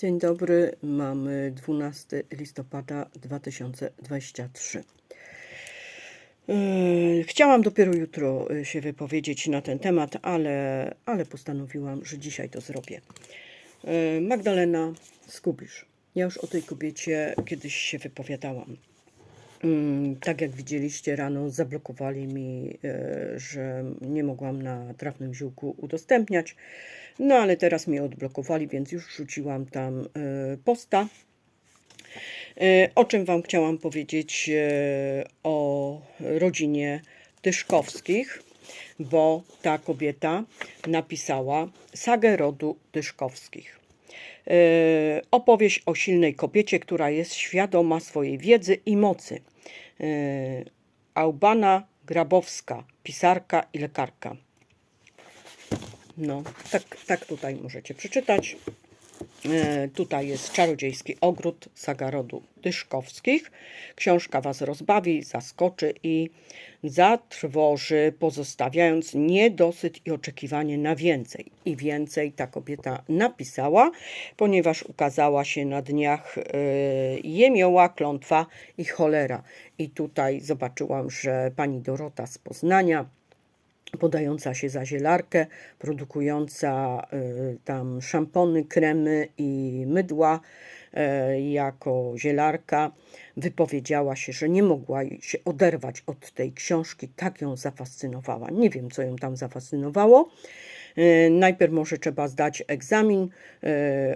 Dzień dobry, mamy 12 listopada 2023. Yy, Chciałam dopiero jutro yy, się wypowiedzieć na ten temat, ale, ale postanowiłam, że dzisiaj to zrobię. Yy, Magdalena Skubisz. Ja już o tej kobiecie kiedyś się wypowiadałam. Mm, Tak jak widzieliście rano, zablokowali mi, e, że nie mogłam na trafnym ziółku udostępniać. No ale teraz mnie odblokowali, więc już rzuciłam tam e, posta. E, O czym Wam chciałam powiedzieć o rodzinie Tyszkowskich, bo ta kobieta napisała sagę rodu Tyszkowskich. E, Opowieść o silnej kobiecie, która jest świadoma swojej wiedzy i mocy. E, Aubana Grabowska, pisarka i lekarka. No, tak, tak tutaj możecie przeczytać. E, Tutaj jest Czarodziejski Ogród Saga Rodu Tyszkowskich. Książka Was rozbawi, zaskoczy i zatrwoży, pozostawiając niedosyt i oczekiwanie na więcej. I więcej ta kobieta napisała, ponieważ ukazała się na dniach e, Jemioła, Klątwa i Cholera. I tutaj zobaczyłam, że pani Dorota z Poznania podająca się za zielarkę, produkująca y, tam szampony, kremy i mydła y, jako zielarka, wypowiedziała się, że nie mogła się oderwać od tej książki, tak ją zafascynowała. Nie wiem, co ją tam zafascynowało. Y, Najpierw może trzeba zdać egzamin. y,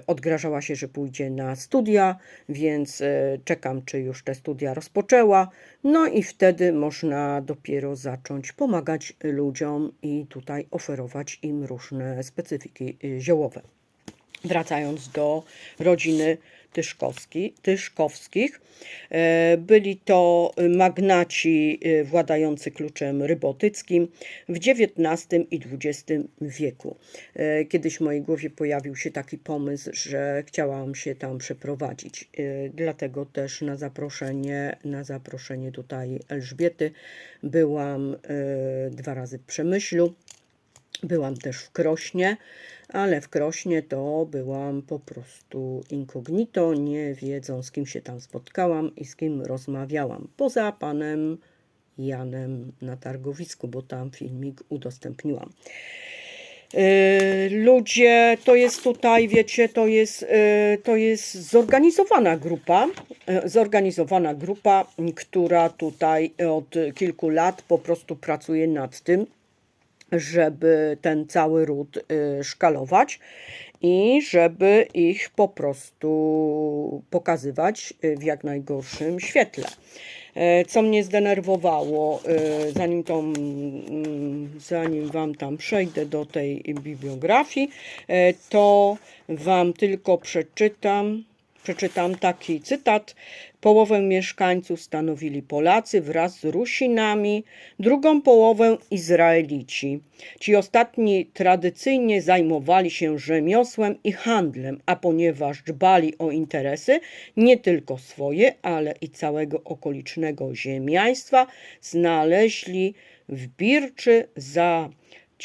Odgrażała się, że pójdzie na studia, więc y, czekam, czy już te studia rozpoczęła. No i wtedy można dopiero zacząć pomagać ludziom i tutaj oferować im różne specyfiki ziołowe. Wracając do rodziny Tyszkowski, Tyszkowskich, e, byli to magnaci e, władający kluczem rybotyckim w XIX i XX wieku. E, Kiedyś w mojej głowie pojawił się taki pomysł, że chciałam się tam przeprowadzić. Dlatego też na zaproszenie, na zaproszenie tutaj Elżbiety byłam dwa razy w Przemyślu. Byłam też w Krośnie, ale w Krośnie to byłam po prostu incognito, nie wiedząc z kim się tam spotkałam i z kim rozmawiałam. Poza panem Janem na targowisku, bo tam filmik udostępniłam. Yy, Ludzie, to jest tutaj, wiecie, to jest, yy, to jest zorganizowana grupa, yy, zorganizowana grupa, która tutaj od kilku lat po prostu pracuje nad tym, żeby ten cały ród y, szkalować i żeby ich po prostu pokazywać y, w jak najgorszym świetle. E, Co mnie zdenerwowało, y, zanim, tą, mm, zanim Wam tam przejdę do tej bibliografii, e, to Wam tylko przeczytam, przeczytam taki cytat. Połowę mieszkańców stanowili Polacy wraz z Rusinami, drugą połowę Izraelici. Ci ostatni tradycyjnie zajmowali się rzemiosłem i handlem, a ponieważ dbali o interesy nie tylko swoje, ale i całego okolicznego ziemiaństwa, znaleźli w Birczy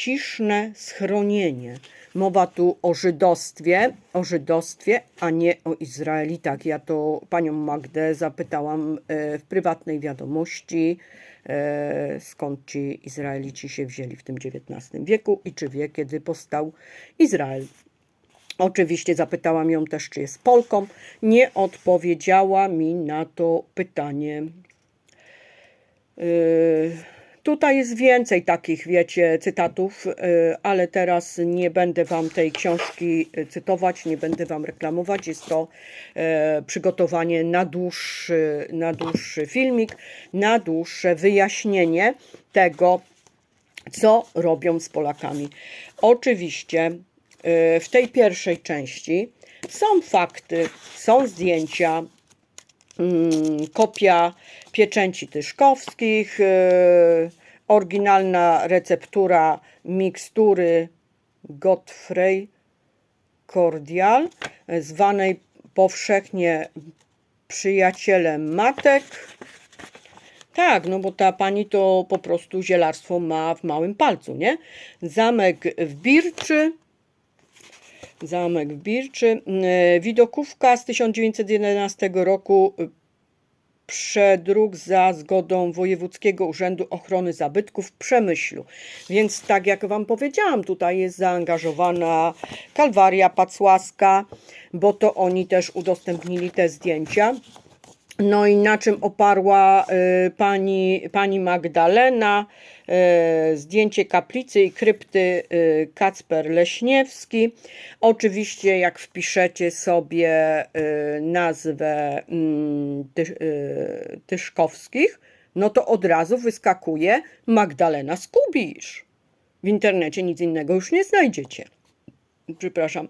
zaciszne schronienie. Mowa tu o żydostwie, o żydostwie, a nie o Izraelitach. Ja to panią Magdę zapytałam e, w prywatnej wiadomości, e, skąd ci Izraelici się wzięli w tym XIX wieku i czy wie, kiedy powstał Izrael. Oczywiście zapytałam ją też, czy jest Polką. Nie odpowiedziała mi na to pytanie. Yy, Tutaj jest więcej takich, wiecie, cytatów, yy, ale teraz nie będę Wam tej książki yy, cytować, nie będę Wam reklamować. Jest to yy, przygotowanie na dłuższy, na dłuższy filmik, na dłuższe wyjaśnienie tego, co robią z Polakami. Oczywiście yy, w tej pierwszej części są fakty, są zdjęcia, mm, kopia pieczęci tyszkowskich, oryginalna receptura mikstury Godfrey Cordial, zwanej powszechnie przyjacielem matek. Tak, no bo ta pani to po prostu zielarstwo ma w małym palcu, nie? Zamek w Birczy, Zamek w Birczy. E, Widokówka z 1911 roku. Przedruk za zgodą Wojewódzkiego Urzędu Ochrony Zabytków w Przemyślu. Więc tak jak Wam powiedziałam, tutaj jest zaangażowana Kalwaria Pacłaska, bo to oni też udostępnili te zdjęcia. No i na czym oparła y, pani, pani Magdalena zdjęcie kaplicy i krypty y, Kacper Leśniewski. Oczywiście jak wpiszecie sobie y, nazwę mm, ty, Tyszkowskich, no to od razu wyskakuje Magdalena Skubisz. W internecie nic innego już nie znajdziecie. Przepraszam.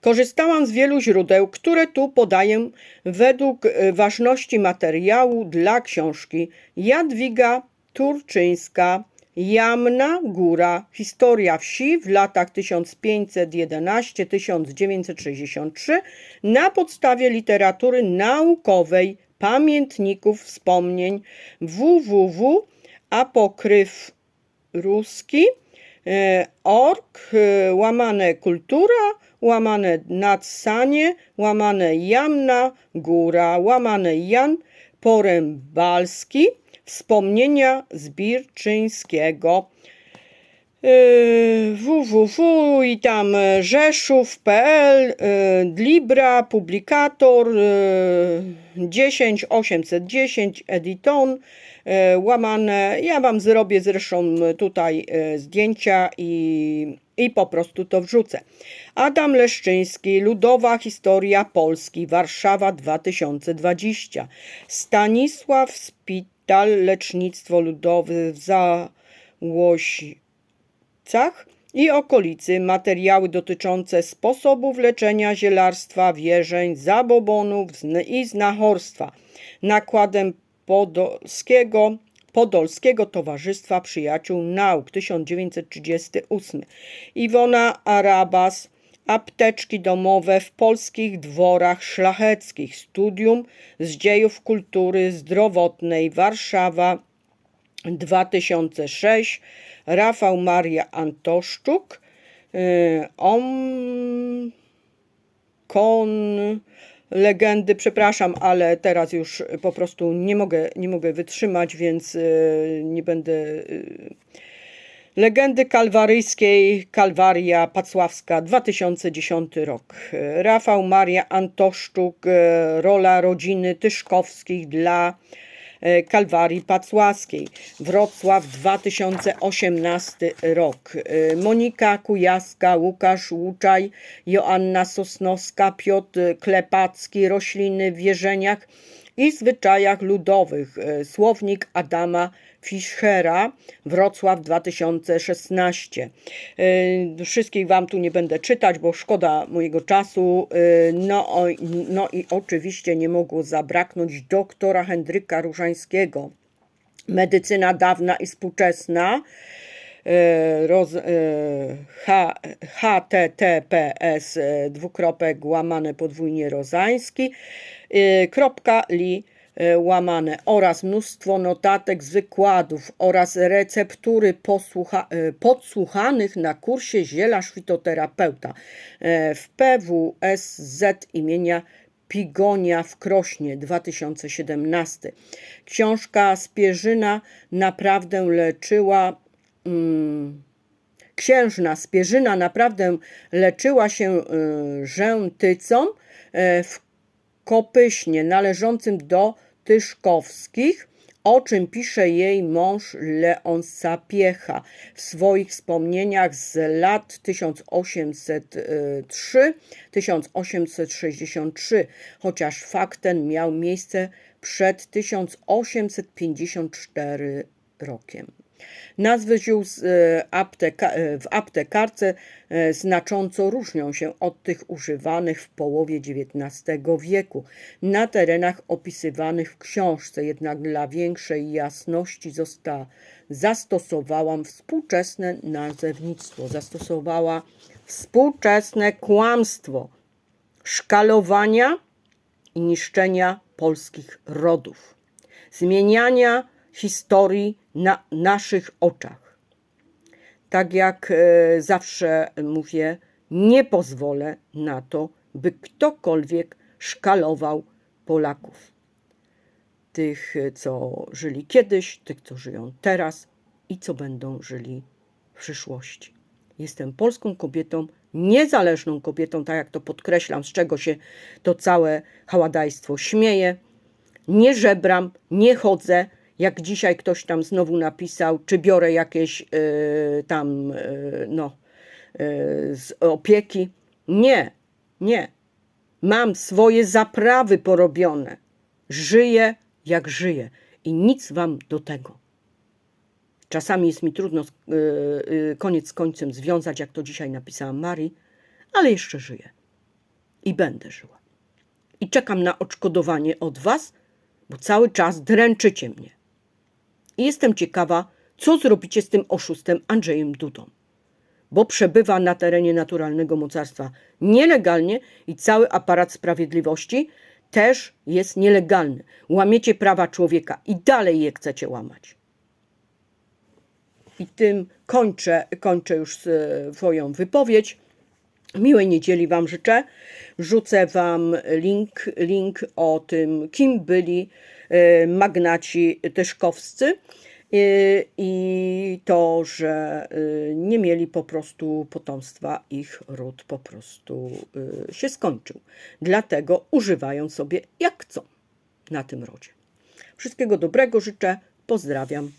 Korzystałam z wielu źródeł, które tu podaję według e, ważności materiału dla książki Jadwiga Turczyńska Jamna Góra Historia wsi w latach 1511-1963 na podstawie literatury naukowej pamiętników wspomnień www e, org e, łamane kultura łamane nadsanie łamane jamna góra łamane Jan Porębalski wspomnienia Zbirczyńskiego www i tam e, rzeszów.pl, yy, Libra, publikator yy, 10810 Editon, yy, łamane, ja Wam zrobię zresztą tutaj yy, zdjęcia i, i po prostu to wrzucę. Adam Leszczyński, Ludowa Historia Polski, Warszawa 2020. Stanisław Spital, Lecznictwo Ludowe w Załosi Cach i okolicy materiały dotyczące sposobów leczenia zielarstwa, wierzeń, zabobonów i znachorstwa nakładem Podolskiego, Podolskiego Towarzystwa Przyjaciół Nauk 1938. Iwona Arabas Apteczki domowe w polskich dworach szlacheckich. Studium z dziejów kultury zdrowotnej Warszawa 2006 Rafał Maria Antoszczuk y, Om Kon legendy, przepraszam, ale teraz już po prostu nie mogę, nie mogę wytrzymać, więc y, nie będę y, Legendy kalwaryjskiej, Kalwaria Pacławska, 2010 rok. Rafał Maria Antoszczuk, rola rodziny Tyszkowskich dla Kalwarii Pacławskiej. Wrocław, 2018 rok. E, Monika Kujaska, Łukasz Łuczaj, Joanna Sosnowska, Piotr Klepacki, Rośliny w wierzeniach i zwyczajach ludowych. E, Słownik Adama Fischera, Wrocław 2016. E, Wszystkich Wam tu nie będę czytać, bo szkoda mojego czasu. E, No, no i oczywiście nie mogło zabraknąć doktora Hendryka Różańskiego. Medycyna dawna i współczesna. E, Roz, H, https dwukropek łamane podwójnie rozański kropka li łamane oraz mnóstwo notatek z wykładów oraz receptury e, podsłuchanych na kursie zielarz fitoterapeuta e, w PWSZ imienia Pigonia w Krośnie 2017. Książka Spierzyna naprawdę leczyła mm, księżna Spierzyna naprawdę leczyła się rzętycą w Kopyśnie należącym do Tyszkowskich, o czym pisze jej mąż Leon Sapiecha w swoich wspomnieniach z lat 1803-1863, chociaż fakt ten miał miejsce przed 1854 rokiem. Nazwy ziół e, apteka, e, w aptekarce e, znacząco różnią się od tych używanych w połowie XIX wieku. Na terenach opisywanych w książce, jednak dla większej jasności zosta, zastosowałam współczesne nazewnictwo, zastosowała współczesne kłamstwo szkalowania i niszczenia polskich rodów, zmieniania historii na naszych oczach. Tak jak e, zawsze mówię, Nie pozwolę na to, by ktokolwiek szkalował Polaków. Tych, co żyli kiedyś, tych, co żyją teraz i co będą żyli w przyszłości. Jestem polską kobietą, niezależną kobietą, tak jak to podkreślam, z czego się to całe haładajstwo śmieje. Nie żebram, nie chodzę. Jak dzisiaj ktoś tam znowu napisał, czy biorę jakieś y, tam, y, no, y, z opieki. Nie, nie. Mam swoje zaprawy porobione. Żyję jak żyję i nic wam do tego. Czasami jest mi trudno y, y, koniec z końcem związać, jak to dzisiaj napisała Marii, ale jeszcze żyję i będę żyła. I czekam na odszkodowanie od Was, bo cały czas dręczycie mnie. I jestem ciekawa, co zrobicie z tym oszustem Andrzejem Dudą, bo przebywa na terenie naturalnego mocarstwa nielegalnie i cały aparat sprawiedliwości też jest nielegalny. Łamiecie prawa człowieka i dalej je chcecie łamać. I tym kończę, kończę już e, swoją wypowiedź. Miłej niedzieli Wam życzę. Wrzucę Wam link, link o tym, kim byli e, magnaci tyszkowscy e, i to, że e, nie mieli po prostu potomstwa, ich ród po prostu się skończył. Dlatego używają sobie jak chcą na tym rodzie. Wszystkiego dobrego życzę. Pozdrawiam.